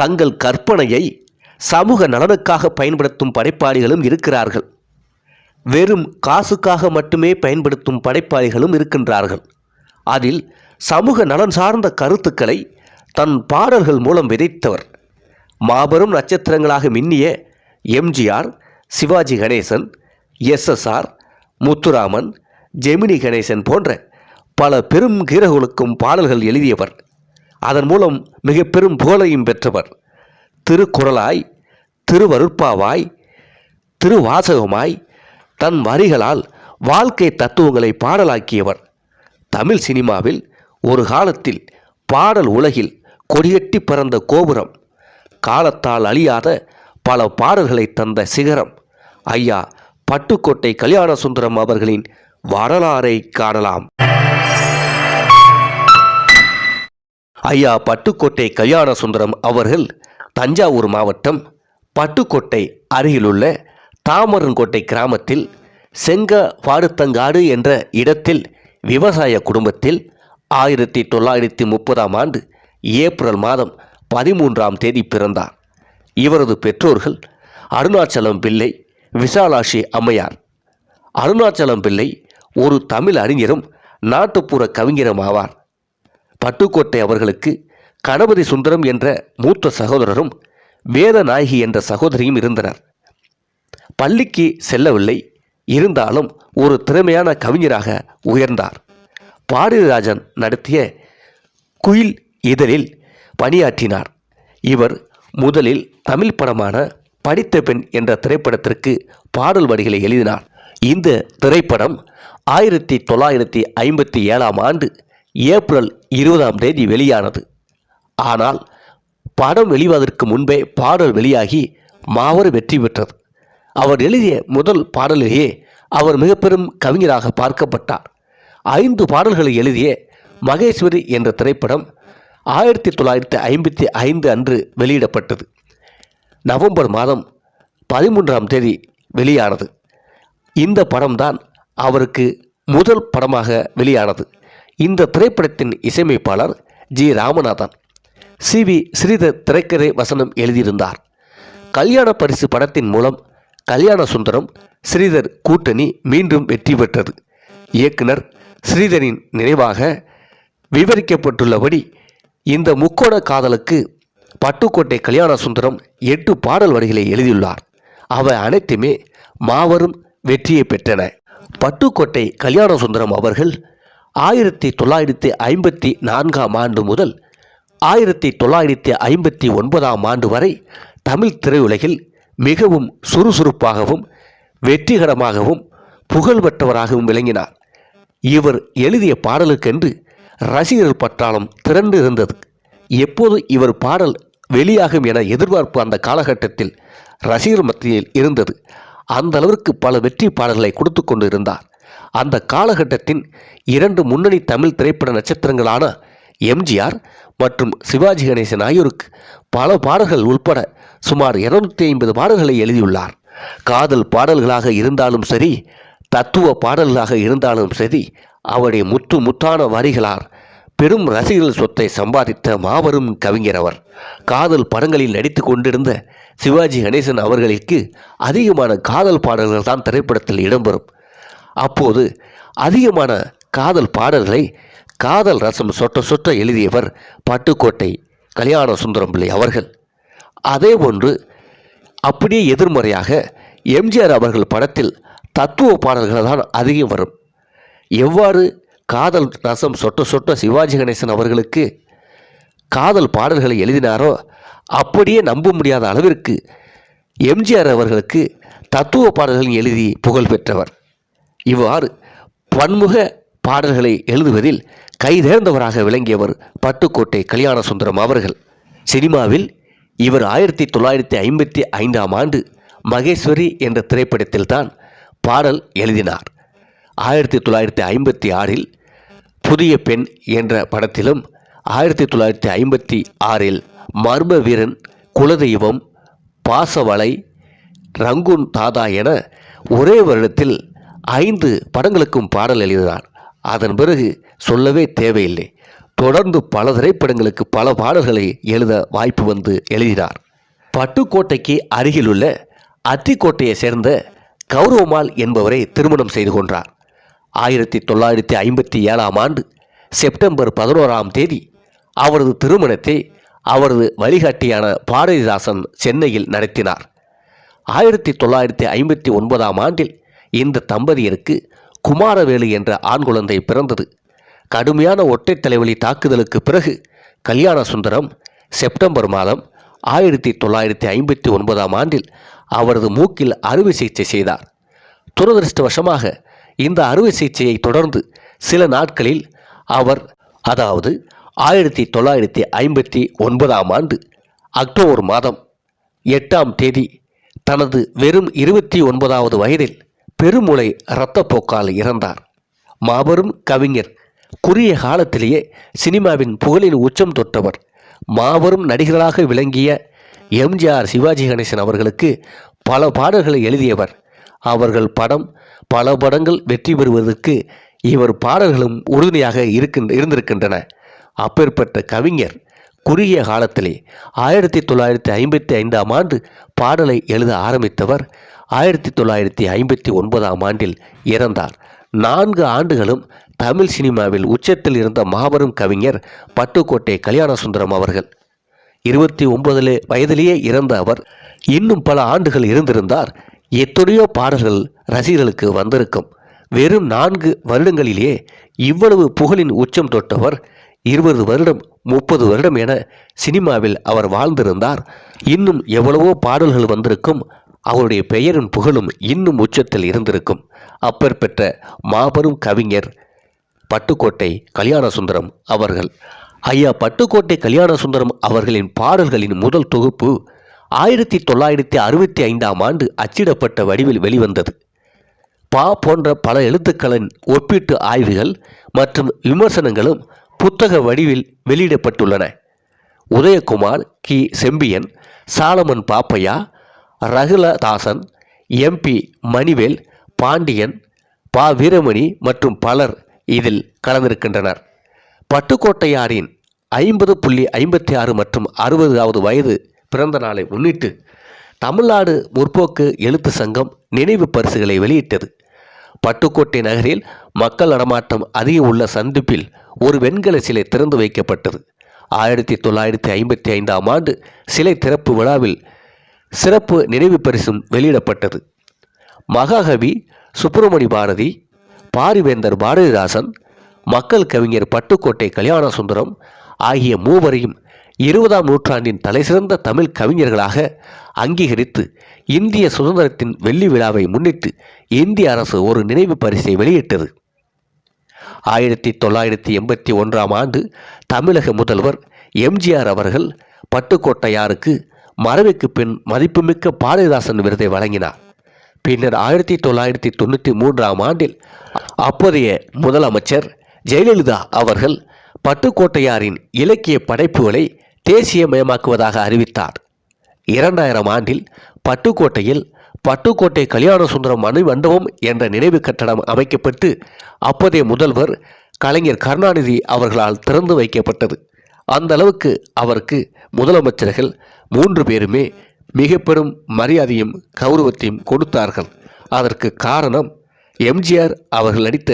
தங்கள் கற்பனையை சமூக நலனுக்காக பயன்படுத்தும் படைப்பாளிகளும் இருக்கிறார்கள். வெறும் காசுக்காக மட்டுமே பயன்படுத்தும் படைப்பாளிகளும் இருக்கின்றார்கள். அதில் சமூக நலன் சார்ந்த கருத்துக்களை தன் பாடல்கள் மூலம் விதைத்தவர். மாபெரும் நட்சத்திரங்களாக மின்னிய எம்ஜிஆர் சிவாஜி கணேசன் எஸ்எஸ்ஆர் முத்துராமன் ஜெமினி கணேசன் போன்ற பல பெரும் ஹீரோகளுக்கும் பாடல்கள் எழுதியவர். அதன் மூலம் மிக பெரும் புகழையும் பெற்றவர். திருக்குறளாய் திருவருட்பாவாய் திருவாசகமாய் தன் வரிகளால் வாழ்க்கை தத்துவங்களை பாடலாக்கியவர். தமிழ் சினிமாவில் ஒரு காலத்தில் பாடல் உலகில் கொடியட்டி பறந்த கோபுரம் காலத்தால் அழியாத பல பாடல்களை தந்த சிகரம். ஐயா பட்டுக்கோட்டை கல்யாண சுந்தரம் அவர்களின் வரலாறை காணலாம். ஐயா பட்டுக்கோட்டை கல்யாண சுந்தரம் அவர்கள் தஞ்சாவூர் மாவட்டம் பட்டுக்கோட்டை அருகிலுள்ள தாமரன்கோட்டை கிராமத்தில் செங்க வாடுத்தங்காடு என்ற இடத்தில் விவசாய குடும்பத்தில் ஆயிரத்தி தொள்ளாயிரத்தி முப்பதாம் ஆண்டு ஏப்ரல் மாதம் பதிமூன்றாம் தேதி பிறந்தார். இவரது பெற்றோர்கள் அருணாச்சலம் பிள்ளை விசாலாஷி அம்மையார். அருணாச்சலம் பிள்ளை ஒரு தமிழ் அறிஞரும் நாட்டுப்புற கவிஞரும் ஆவார் பட்டுக்கோட்டை அவர்களுக்கு கணபதி சுந்தரம் என்ற மூத்த சகோதரரும் வேதநாயகி என்ற சகோதரியும் இருந்தனர். பள்ளிக்கு செல்லவில்லை. இருந்தாலும் ஒரு திறமையான கவிஞராக உயர்ந்தார். பாரதிராஜன் நடத்திய குயில் இதழில் பணியாற்றினார். இவர் முதலில் தமிழ் படமான படித்த பெண் என்ற திரைப்படத்திற்கு பாடல் வரிகளை எழுதினார். இந்த திரைப்படம் ஆயிரத்தி தொள்ளாயிரத்தி ஐம்பத்தி ஏழாம் ஆண்டு ஏப்ரல் இருபதாம் தேதி வெளியானது. ஆனால் படம் வெளிவதற்கு முன்பே பாடல் வெளியாகி மாபெரும் வெற்றி பெற்றது. அவர் எழுதிய முதல் பாடலிலேயே அவர் மிக பெரும் கவிஞராக பார்க்கப்பட்டார். ஐந்து பாடல்களை எழுதிய மகேஸ்வரி என்ற திரைப்படம் ஆயிரத்தி தொள்ளாயிரத்தி ஐம்பத்தி ஐந்து அன்று வெளியிடப்பட்டது. நவம்பர் மாதம் பதிமூன்றாம் தேதி வெளியானது. இந்த படம்தான் அவருக்கு முதல் படமாக வெளியானது. இந்த திரைப்படத்தின் இசையமைப்பாளர் G Ramanathan. C V Sridhar திரைக்கதை வசனம் எழுதியிருந்தார். கல்யாண பரிசு படத்தின் மூலம் கல்யாண சுந்தரம் ஸ்ரீதர் கூட்டணி மீண்டும் வெற்றி பெற்றது. இயக்குனர் ஸ்ரீதரின் நினைவாக விவரிக்கப்பட்டுள்ளபடி இந்த முக்கோண காதலுக்கு பட்டுக்கோட்டை கல்யாண சுந்தரம் எட்டு பாடல் வரிகளை எழுதியுள்ளார். அவை அனைத்துமே மாபெரும் வெற்றியை பெற்றன. பட்டுக்கோட்டை கல்யாண சுந்தரம் அவர்கள் ஆயிரத்தி தொள்ளாயிரத்தி ஐம்பத்தி நான்காம் ஆண்டு முதல் ஆயிரத்தி தொள்ளாயிரத்தி ஐம்பத்தி ஒன்பதாம் ஆண்டு வரை தமிழ் திரையுலகில் மிகவும் சுறுசுறுப்பாகவும் வெற்றிகரமாகவும் புகழ்பெற்றவராகவும் விளங்கினார். இவர் எழுதிய பாடலுக்கென்று ரசிகர்கள் பட்டாளம் திரண்டு இருந்தது எப்போது இவர் பாடல் வெளியாகும் என எதிர்பார்ப்பு அந்த காலகட்டத்தில் ரசிகர் மத்தியில் இருந்தது. அந்த அளவிற்கு பல வெற்றி பாடல்களை கொடுத்து கொண்டு இருந்தார் அந்த காலகட்டத்தின் இரண்டு முன்னணி தமிழ் திரைப்பட நட்சத்திரங்களான எம்ஜிஆர் மற்றும் சிவாஜி கணேசன் ஆகியோருக்கு பல பாடல்கள் உட்பட சுமார் இருநூத்தி ஐம்பது பாடல்களை எழுதியுள்ளார். காதல் பாடல்களாக இருந்தாலும் சரி தத்துவ பாடல்களாக இருந்தாலும் சரி அவருடைய முத்து முத்தான வரிகளார் பெரும் ரசிகர்கள் சொத்தை சம்பாதித்த மாபெரும் கவிஞர் அவர். காதல் படங்களில் நடித்து கொண்டிருந்த சிவாஜி கணேசன் அவர்களுக்கு அதிகமான காதல் பாடல்கள் தான் திரைப்படத்தில் இடம்பெறும். அப்போது அதிகமான காதல் பாடல்களை காதல் ரசம் சொட்ட சொட்ட எழுதியவர் பட்டுக்கோட்டை கல்யாண சுந்தரம் பிள்ளை அவர்கள். அதே போன்று அப்படியே எதிர்மறையாக எம்ஜிஆர் அவர்கள் படத்தில் தத்துவ பாடல்கள் தான் அதிகம் வரும். எவ்வாறு காதல் ரசம் சொட்ட சொட்ட சிவாஜி கணேசன் அவர்களுக்கு காதல் பாடல்களை எழுதினாரோ அப்படியே நம்ப முடியாத அளவிற்கு எம்ஜிஆர் அவர்களுக்கு தத்துவ பாடல்கள் எழுதி புகழ் பெற்றவர். இவ்வாறு பன்முக பாடல்களை எழுதுவதில் கைதேர்ந்தவராக விளங்கியவர் பட்டுக்கோட்டை கல்யாண சுந்தரம் அவர்கள். சினிமாவில் இவர் ஆயிரத்தி தொள்ளாயிரத்தி ஐம்பத்தி ஐந்தாம் ஆண்டு மகேஸ்வரி என்ற திரைப்படத்தில்தான் பாடல் எழுதினார். ஆயிரத்தி தொள்ளாயிரத்தி ஐம்பத்தி ஆறில் புதிய பெண் என்ற படத்திலும் ஆயிரத்தி தொள்ளாயிரத்தி ஐம்பத்தி ஆறில் மர்ம வீரன் குலதெய்வம் பாசவலை ரங்கூன் தாதா என ஒரே வருடத்தில் ஐந்து படங்களுக்கும் பாடல் எழுதினார். அதன் பிறகு சொல்லவே தேவையில்லை. தொடர்ந்து பல திரைப்படங்களுக்கு பல பாடல்களை எழுத வாய்ப்பு வந்து எழுதினார். பட்டுக்கோட்டைக்கு அருகிலுள்ள அத்திக்கோட்டையை சேர்ந்த கௌரவமால் என்பவரை திருமணம் செய்து கொண்டார். ஆயிரத்தி தொள்ளாயிரத்தி ஐம்பத்தி ஏழாம் ஆண்டு செப்டம்பர் பதினோராம் தேதி அவரது திருமணத்தை அவரது வழிகாட்டியான பாரதிதாசன் சென்னையில் நடத்தினார். ஆயிரத்தி தொள்ளாயிரத்தி ஐம்பத்தி ஒன்பதாம் ஆண்டில் இந்த தம்பதியருக்கு குமாரவேலு என்ற ஆண் குழந்தை பிறந்தது. கடுமையான ஒற்றை தலைவலி தாக்குதலுக்கு பிறகு கல்யாண சுந்தரம் செப்டம்பர் மாதம் ஆயிரத்தி தொள்ளாயிரத்தி ஐம்பத்தி ஒன்பதாம் ஆண்டில் அவரது மூக்கில் அறுவை சிகிச்சை செய்தார். துரதிருஷ்டவசமாக இந்த அறுவை சிகிச்சையை தொடர்ந்து சில நாட்களில் அவர் அதாவது ஆயிரத்தி தொள்ளாயிரத்தி ஐம்பத்தி ஒன்பதாம் ஆண்டு அக்டோபர் மாதம் எட்டாம் தேதி தனது வெறும் இருபத்தி ஒன்பதாவது வயதில் பெருமுளை இரத்தப்போக்கால் இறந்தார். மாபெரும் கவிஞர் குறுகிய காலத்திலேயே சினிமாவின் புகழின் உச்சம் தொட்டவர் மாபெரும் நடிகர்களாக விளங்கிய எம்ஜிஆர் சிவாஜி கணேசன் அவர்களுக்கு பல பாடல்களை எழுதியவர். அவர்கள் படம் பல படங்கள் வெற்றி பெறுவதற்கு இவர் பாடல்களும் உறுதுணையாக இருக்கின்ற இருந்திருக்கின்றன. அப்பேற்பட்ட கவிஞர் குறுகிய காலத்திலே ஆயிரத்தி தொள்ளாயிரத்தி ஐம்பத்தி ஐந்தாம் ஆண்டு பாடலை எழுத ஆரம்பித்தவர் ஆயிரத்தி தொள்ளாயிரத்தி ஐம்பத்தி ஒன்பதாம் ஆண்டில் இறந்தார். நான்கு ஆண்டுகளும் தமிழ் சினிமாவில் உச்சத்தில் இருந்த மாபெரும் கவிஞர் பட்டுக்கோட்டை கல்யாணசுந்தரம் அவர்கள். இருபத்தி ஒன்பதிலே வயதிலேயே இறந்த அவர் இன்னும் பல ஆண்டுகள் இருந்திருந்தார். எத்தனையோ பாடல்கள் ரசிகர்களுக்கு வந்திருக்கும். வெறும் நான்கு வருடங்களிலேயே இவ்வளவு புகழின் உச்சம் தொட்டவர் இருபது வருடம் முப்பது வருடம் என சினிமாவில் அவர் வாழ்ந்திருந்தார். இன்னும் எவ்வளவோ பாடல்கள் வந்திருக்கும் அவருடைய பெயரின் புகழும் இன்னும் உச்சத்தில் இருந்திருக்கும். அப்பேற்பட்ட மாபெரும் கவிஞர் பட்டுக்கோட்டை கல்யாண சுந்தரம் அவர்கள். ஐயா பட்டுக்கோட்டை கல்யாண சுந்தரம் அவர்களின் பாடல்களின் முதல் தொகுப்பு ஆயிரத்தி தொள்ளாயிரத்தி அறுபத்தி ஐந்தாம் ஆண்டு அச்சிடப்பட்ட வடிவில் வெளிவந்தது. பா போன்ற பல எழுத்துக்களின் ஒப்பீட்டு ஆய்வுகள் மற்றும் விமர்சனங்களும் புத்தக வடிவில் வெளியிடப்பட்டுள்ளன. உதயகுமார் கி. செம்பியன் சாலமன் பாப்பையா ரகுலதாசன் எம்பி மணிவேல் பாண்டியன் பா வீரமணி மற்றும் பலர் இதில் கலந்திருக்கின்றனர். பட்டுக்கோட்டையாரின் ஐம்பது புள்ளி ஐம்பத்தி ஆறு மற்றும் அறுபதாவது வயது பிறந்த நாளை முன்னிட்டு தமிழ்நாடு முற்போக்கு எழுத்து சங்கம் நினைவு பரிசுகளை வெளியிட்டது. பட்டுக்கோட்டை நகரில் மக்கள் நடமாட்டம் அதிகம் உள்ள சந்திப்பில் ஒரு வெண்கல சிலை திறந்து வைக்கப்பட்டது. ஆயிரத்தி தொள்ளாயிரத்தி ஐம்பத்தி ஐந்தாம் ஆண்டு சிலை திறப்பு விழாவில் சிறப்பு நினைவு பரிசும் வெளியிடப்பட்டது. மகாகவி சுப்பிரமணி பாரதி பாரிவேந்தர் பாரதிதாசன் மக்கள் கவிஞர் பட்டுக்கோட்டை கல்யாண சுந்தரம் ஆகிய மூவரையும் இருபதாம் நூற்றாண்டின் தலைசிறந்த தமிழ் கவிஞர்களாக அங்கீகரித்து இந்திய சுதந்திரத்தின் வெள்ளி விழாவை முன்னிட்டு இந்திய அரசு ஒரு நினைவு பரிசை வெளியிட்டது. ஆயிரத்தி தொள்ளாயிரத்தி எண்பத்தி ஒன்றாம் ஆண்டு தமிழக முதல்வர் எம்ஜிஆர் அவர்கள் பட்டுக்கோட்டையாருக்கு மறைவுக்கு பின் மதிப்புமிக்க பாரதிதாசன் விருதை வழங்கினார். பின்னர் ஆயிரத்தி தொள்ளாயிரத்தி தொண்ணூற்றி மூன்றாம் ஆண்டில் அப்போதைய முதலமைச்சர் ஜெயலலிதா அவர்கள் பட்டுக்கோட்டையாரின் இலக்கிய படைப்புகளை தேசியமயமாக்குவதாக அறிவித்தார். இரண்டாயிரம் ஆண்டில் பட்டுக்கோட்டையில் பட்டுக்கோட்டை கல்யாண சுந்தரம் மணி மண்டபம் என்ற நினைவு கட்டடம் அமைக்கப்பட்டு அப்போதைய முதல்வர் கலைஞர் கருணாநிதி அவர்களால் திறந்து வைக்கப்பட்டது. அந்த அளவுக்கு அவருக்கு முதலமைச்சர்கள் மூன்று பேருமே மிக பெரும் மரியாதையும் கௌரவத்தையும் கொடுத்தார்கள். அதற்கு காரணம் எம்ஜிஆர் அவர்கள் நடித்த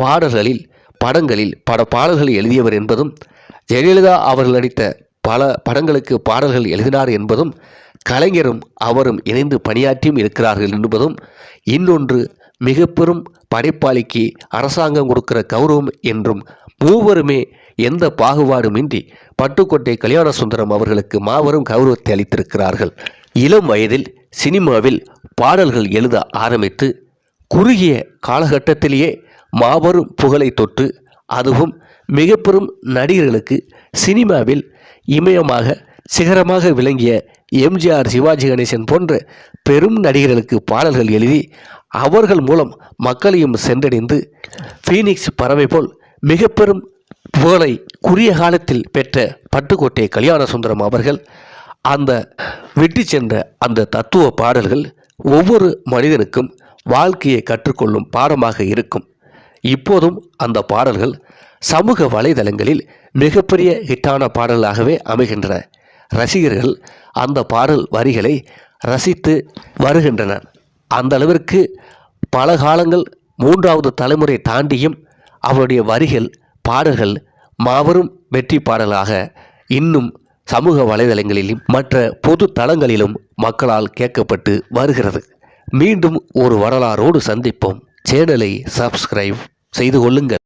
பாடல்களில் படங்களில் பட பாடல்கள் எழுதியவர் என்பதும் ஜெயலலிதா அவர்கள் நடித்த பல படங்களுக்கு பாடல்கள் எழுதினார் என்பதும் கலைஞரும் அவரும் இணைந்து பணியாற்றியும் இருக்கிறார்கள் என்பதும் இன்னொன்று மிக பெரும் படைப்பாளிக்கு அரசாங்கம் கொடுக்கிற கௌரவம் என்றும் மூவருமே எந்த பாகுபாடுமின்றி பட்டுக்கோட்டை கல்யாண சுந்தரம் அவர்களுக்கு மாபெரும் கௌரவத்தை அளித்திருக்கிறார்கள். இளம் வயதில் சினிமாவில் பாடல்கள் எழுத ஆரம்பித்து குறுகிய காலகட்டத்திலேயே மாபெரும் புகழை தொற்று அதுவும் மிக பெரும் நடிகர்களுக்கு சினிமாவில் இமயமாக சிகரமாக விளங்கிய எம்ஜிஆர் சிவாஜி கணேசன் போன்ற பெரும் நடிகர்களுக்கு பாடல்கள் எழுதி அவர்கள் மூலம் மக்களையும் சென்றடைந்து ஃபீனிக்ஸ் பறவை போல் மிக பெரும் புகழை குறுகிய காலத்தில் பெற்ற பட்டுக்கோட்டை கல்யாண சுந்தரம் அவர்கள் அந்த விட்டு சென்ற அந்த தத்துவ பாடல்கள் ஒவ்வொரு மனிதனுக்கும் வாழ்க்கையை கற்றுக்கொள்ளும் பாடமாக இருக்கும். இப்போதும் அந்த பாடல்கள் சமூக வலைதளங்களில் மிகப்பெரிய ஹிட்டான பாடலாகவே அமைகின்றன. ரசிகர்கள் அந்த பாடல் வரிகளை ரசித்து வருகின்றனர். அந்த அளவிற்கு பல காலங்கள் மூன்றாவது தலைமுறை தாண்டியும் அவருடைய வரிகள் பாடல்கள் மாபெரும் வெற்றி பாடலாக இன்னும் சமூக வலைதளங்களிலும் மற்ற பொது தளங்களிலும் மக்களால் கேட்கப்பட்டு வருகிறது. மீண்டும் ஒரு வரலாறோடு சந்திப்போம். சேனலை சப்ஸ்கிரைப் செய்து கொள்ளுங்கள்.